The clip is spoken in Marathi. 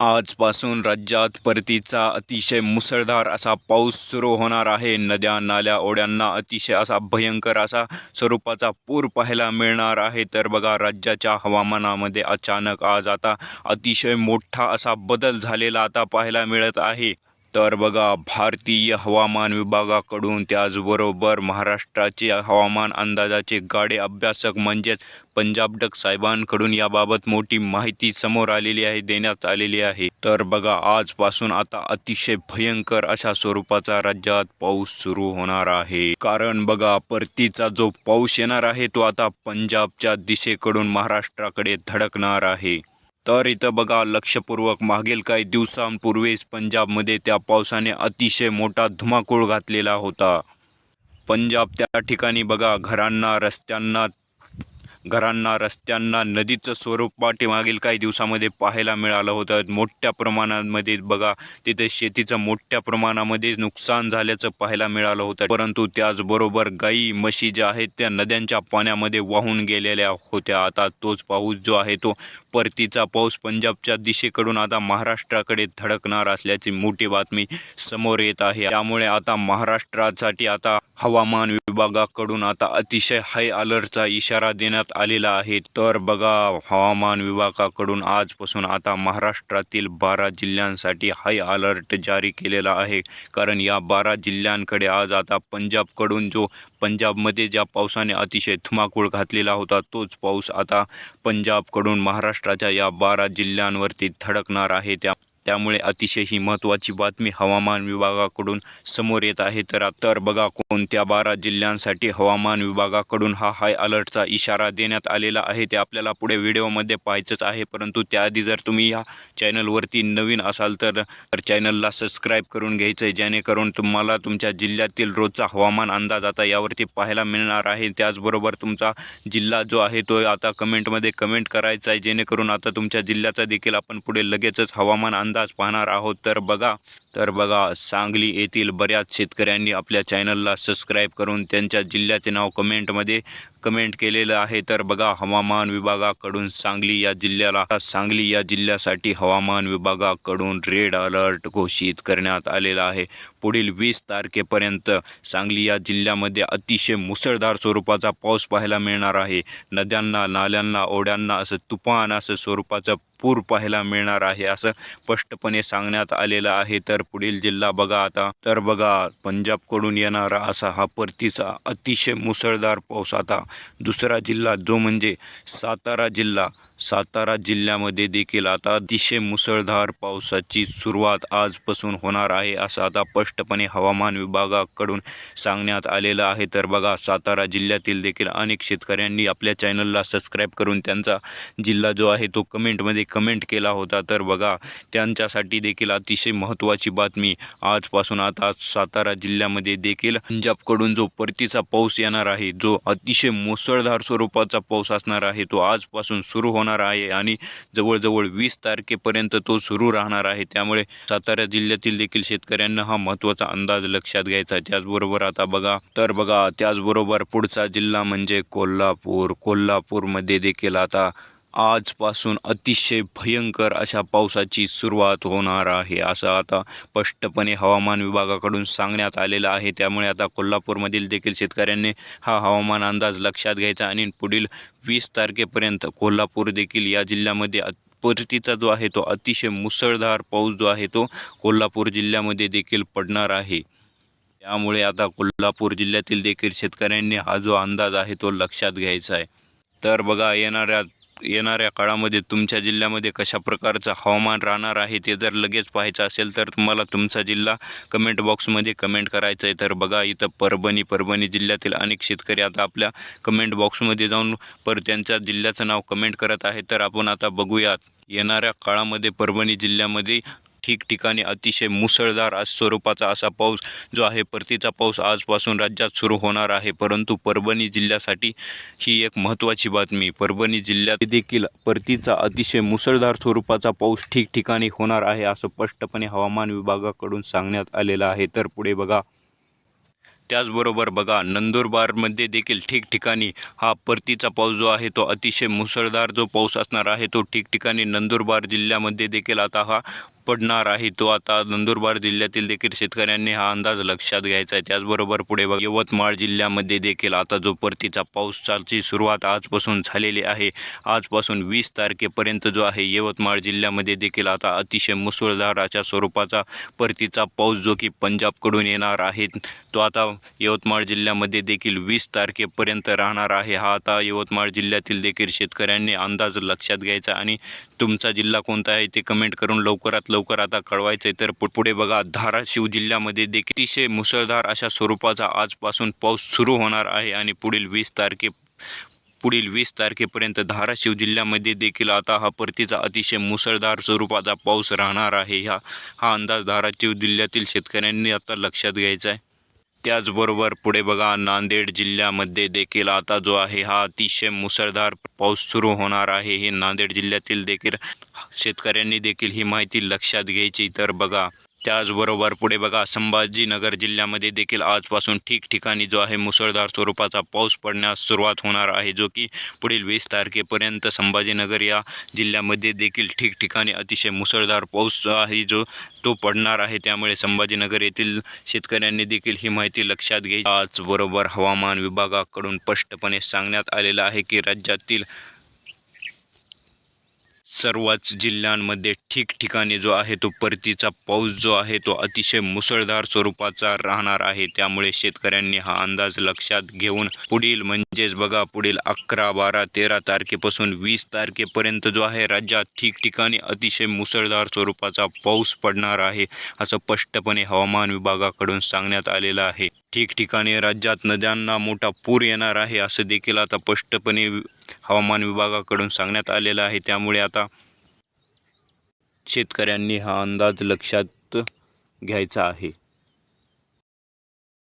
आजपासून राज्यात परतीचा अतिशय मुसळधार असा पाऊस सुरू होणार आहे. नद्या नाल्या ओढ्यांना अतिशय असा भयंकर असा स्वरूपाचा पूर पाहायला मिळणार आहे. तर बघा राज्याच्या हवामानामध्ये अचानक आज आता अतिशय मोठा असा बदल झालेला आता पाहायला मिळत आहे. तर बघा भारतीय हवामान विभागाकडून त्याचबरोबर महाराष्ट्राचे हवामान अंदाजाचे गाडे अभ्यासक म्हणजेच पंजाब डक साहेबांकडून याबाबत मोठी माहिती समोर आलेली आहे देण्यात आलेली आहे. तर बघा आजपासून आता अतिशय भयंकर अशा स्वरूपाचा राज्यात पाऊस सुरू होणार आहे. कारण बघा परतीचा जो पाऊस येणार आहे तो आता पंजाबच्या दिशेकडून महाराष्ट्राकडे धडकणार आहे. तर इथं बघा लक्षपूर्वक मागील काही दिवसांपूर्वीच पंजाबमध्ये त्या पावसाने अतिशय मोठा धुमाकूळ घातलेला होता. पंजाब त्या ठिकाणी बघा घरांना रस्त्यांना घरांना रस्त्यांना नदीचं स्वरूप पाठीमागील काही दिवसामध्ये पाहायला मिळालं होतं. मोठ्या प्रमाणामध्ये बघा तिथे शेतीचं मोठ्या प्रमाणामध्ये नुकसान झाल्याचं पाहायला मिळालं होतं. परंतु त्याचबरोबर गाई म्हशी ज्या आहेत त्या नद्यांच्या पाण्यामध्ये वाहून गेलेल्या होत्या. आता तोच पाऊस जो आहे तो परतीचा पाऊस पंजाबच्या दिशेकडून आता महाराष्ट्राकडे धडकणार असल्याची मोठी बातमी समोर येत आहे. त्यामुळे आता महाराष्ट्रासाठी आता हवामान विभागाकडून आता अतिशय हाय अलर्टचा इशारा देण्यात आलेला आहे. तर बघा हवामान विभागाकडून आजपासून आता महाराष्ट्रातील बारा जिल्ह्यांसाठी हाय अलर्ट जारी केलेला आहे. कारण या बारा जिल्ह्यांकडे आज आता पंजाबकडून जो पंजाबमध्ये ज्या पावसाने अतिशय धुमाकूळ घातलेला होता तोच पाऊस आता पंजाबकडून महाराष्ट्राच्या या बारा जिल्ह्यांवरती धडकणार आहे. त्या त्यामुळे अतिशय ही महत्त्वाची बातमी हवामान विभागाकडून समोर येत आहे. तर तर बघा कोणत्या बारा जिल्ह्यांसाठी हवामान विभागाकडून हा हाय अलर्टचा इशारा देण्यात आलेला आहे ते आपल्याला पुढे व्हिडिओमध्ये पाहायचंच आहे. परंतु त्याआधी जर तुम्ही या चॅनलवरती नवीन असाल तर तर चॅनलला सबस्क्राईब करून घ्यायचं आहे जेणेकरून तुम्हाला तुमच्या जिल्ह्यातील रोजचा हवामान अंदाज आता यावरती पाहायला मिळणार आहे. त्याचबरोबर तुमचा जिल्हा जो आहे तो आता कमेंटमध्ये कमेंट करायचा आहे जेणेकरून आता तुमच्या जिल्ह्याचा देखील आपण पुढे लगेचच हवामान अंदाज पाहणार आहोत. तर बघा तर बघा सांगली येथील बऱ्याच शेतकऱ्यांनी आपल्या चॅनलला सबस्क्राईब करून त्यांच्या जिल्ह्याचे नाव कमेंटमध्ये कमेंट केलेलं आहे. तर बघा हवामान विभागाकडून सांगली या जिल्ह्याला सांगली या जिल्ह्यासाठी हवामान विभागाकडून रेड अलर्ट घोषित करण्यात आलेला आहे. पुढील वीस तारखेपर्यंत सांगली या जिल्ह्यामध्ये अतिशय मुसळधार स्वरूपाचा पाऊस पाहायला मिळणार आहे. नद्यांना नाल्यांना ओढ्यांना असं तुफान असं स्वरूपाचं पूर पाहायला मिळणार आहे असं स्पष्टपणे सांगण्यात आलेलं आहे. तर पुढील जिल्हा बघा आता. तर बघा पंजाबकडून येणारा असा हा परतीचा अतिशय मुसळधार पाऊस आता दुसरा जिल्हा जो म्हणजे सातारा जिल्हा. सातारा जिल्ह्यामध्ये देखील आता अतिशय मुसळधार पावसाची सुरुवात आजपासून होणार आहे असं आता स्पष्टपणे हवामान विभागाकडून सांगण्यात आलेलं आहे. तर बघा सातारा जिल्ह्यातील देखील अनेक शेतकऱ्यांनी आपल्या चॅनलला सबस्क्राईब करून त्यांचा जिल्हा जो आहे तो कमेंटमध्ये कमेंट केला होता. तर बघा त्यांच्यासाठी देखील अतिशय महत्त्वाची बातमी आजपासून आता सातारा जिल्ह्यामध्ये देखील पंजाबकडून जो परतीचा पाऊस येणार आहे जो अतिशय मुसळधार स्वरूपाचा पाऊस असणार आहे तो आजपासून सुरू होणार आहे आणि जवळजवळ वीस तारखेपर्यंत तो सुरू राहणार आहे. त्यामुळे सातारा जिल्ह्यातील देखील शेतकऱ्यांना हा महत्त्वाचा अंदाज लक्षात घ्यायचा त्याचबरोबर आता बघा तर बघा त्याचबरोबर पुढचा जिल्हा म्हणजे कोल्हापूर. कोल्हापूरमध्ये देखील आता आजपासून अतिशय भयंकर अशा पावसाची सुरुवात होणार आहे असं आता स्पष्टपणे हवामान विभागाकडून सांगण्यात आलेलं आहे. त्यामुळे आता कोल्हापूरमधील देखील शेतकऱ्यांनी हा हवामान अंदाज लक्षात घ्यायचा आणि पुढील वीस तारखेपर्यंत कोल्हापूर देखील या जिल्ह्यामध्ये परतीचा जो आहे तो अतिशय मुसळधार पाऊस जो आहे तो कोल्हापूर जिल्ह्यामध्ये देखील पडणार आहे. त्यामुळे आता कोल्हापूर जिल्ह्यातील देखील शेतकऱ्यांनी हा जो अंदाज आहे तो लक्षात घ्यायचा आहे. तर बघा येणाऱ्या येणाऱ्या काळामध्ये तुमच्या जिल्ह्यामध्ये कशा प्रकारचं हवामान राहणार आहे ते जर लगेच पाहायचं असेल तर तुम्हाला तुमचा जिल्हा कमेंट बॉक्समध्ये कमेंट करायचं आहे. तर बघा इथं परभणी परभणी जिल्ह्यातील अनेक शेतकरी आता आपल्या कमेंट बॉक्समध्ये जाऊन पर त्यांच्या जिल्ह्याचं नाव कमेंट करत आहे तर आपण आता बघूयात येणाऱ्या काळामध्ये परभणी जिल्ह्यामध्ये ठिकठिकाणी अतिशय मुसळधार स्वरूपाचा असा पाऊस जो आहे परतीचा पाऊस आजपासून राज्यात सुरू होणार आहे. परंतु परभणी जिल्ह्यासाठी ही एक महत्त्वाची बातमी. परभणी जिल्ह्यात देखील परतीचा अतिशय मुसळधार स्वरूपाचा पाऊस ठिकठिकाणी होणार आहे असं स्पष्टपणे हवामान विभागाकडून सांगण्यात आलेलं आहे. तर पुढे बघा. त्याचबरोबर बघा नंदुरबारमध्ये देखील ठिकठिकाणी हा परतीचा पाऊस जो आहे तो अतिशय मुसळधार जो पाऊस असणार आहे तो ठिकठिकाणी नंदुरबार जिल्ह्यामध्ये देखील आता हा पडणार आहे. तो आता नंदुरबार जिल्ह्यातील देखील शेतकऱ्यांनी हा अंदाज लक्षात घ्यायचा आहे. त्याचबरोबर पुढे यवतमाळ जिल्ह्यामध्ये देखील आता जो परतीचा पावसाची सुरुवात आजपासून झालेली आहे. आजपासून वीस तारखेपर्यंत जो आहे यवतमाळ जिल्ह्यामध्ये देखील आता अतिशय मुसळधार अशा स्वरूपाचा परतीचा पाऊस जो की पंजाबकडून येणार आहे तो आता यवतमाळ जिल्ह्यामध्ये देखील वीस तारखेपर्यंत राहणार आहे. हा आता यवतमाळ जिल्ह्यातील देखील शेतकऱ्यांनी अंदाज लक्षात घ्यायचा आणि तुमचा जिल्हा कोणता आहे ते कमेंट करून लवकरात लवकर आता कळवायचं आहे तर पुढे बघा धाराशिव जिल्ह्यामध्ये देखील अतिशय मुसळधार अशा स्वरूपाचा आजपासून पाऊस सुरू होणार आहे आणि पुढील वीस तारखे पुढील वीस तारखेपर्यंत धाराशिव जिल्ह्यामध्ये देखील आता हा परतीचा अतिशय मुसळधार स्वरूपाचा पाऊस राहणार आहे. हा हा अंदाज धाराशिव जिल्ह्यातील शेतकऱ्यांनी आता लक्षात घ्यायचा आहे. त्याचबरोबर पुढे बघा नांदेड जिल्ह्यामध्ये देखील आता जो आहे हा अतिशय मुसळधार पाऊस सुरू होणार आहे. हे नांदेड जिल्ह्यातील देखील शेतकऱ्यांनी देखील ही माहिती लक्षात घ्यायची. तर बघा त्याचबरोबर पुढे बघा संभाजीनगर जिल्ह्यामध्ये देखील आजपासून ठिकठिकाणी जो आहे मुसळधार स्वरूपाचा पाऊस पडण्यास सुरुवात होणार आहे जो की पुढील वीस तारखेपर्यंत संभाजीनगर या जिल्ह्यामध्ये देखील ठिकठिकाणी अतिशय मुसळधार पाऊस जो आहे जो तो पडणार आहे. त्यामुळे संभाजीनगर येथील शेतकऱ्यांनी देखील ही माहिती लक्षात घ्यायची. त्याचबरोबर हवामान विभागाकडून स्पष्टपणे सांगण्यात आलेलं आहे की राज्यातील सर्वच जिल्ह्यांमध्ये ठिकठिकाणी जो आहे तो परतीचा पाऊस जो आहे तो अतिशय मुसळधार स्वरूपाचा राहणार आहे. त्यामुळे शेतकऱ्यांनी हा अंदाज लक्षात घेऊन पुढील म्हणजेच बघा पुढील अकरा बारा तेरा तारखेपासून वीस तारखेपर्यंत जो आहे राज्यात ठिकठिकाणी अतिशय मुसळधार स्वरूपाचा पाऊस पडणार आहे असं स्पष्टपणे हवामान विभागाकडून सांगण्यात आलेलं आहे. ठिकठिकाणी राज्यात नद्यांना मोठा पूर येणार आहे असं देखील आता स्पष्टपणे हवामान विभागाकडून सांगण्यात आलेलं आहे. त्यामुळे आता शेतकऱ्यांनी हा अंदाज लक्षात घ्यायचा आहे.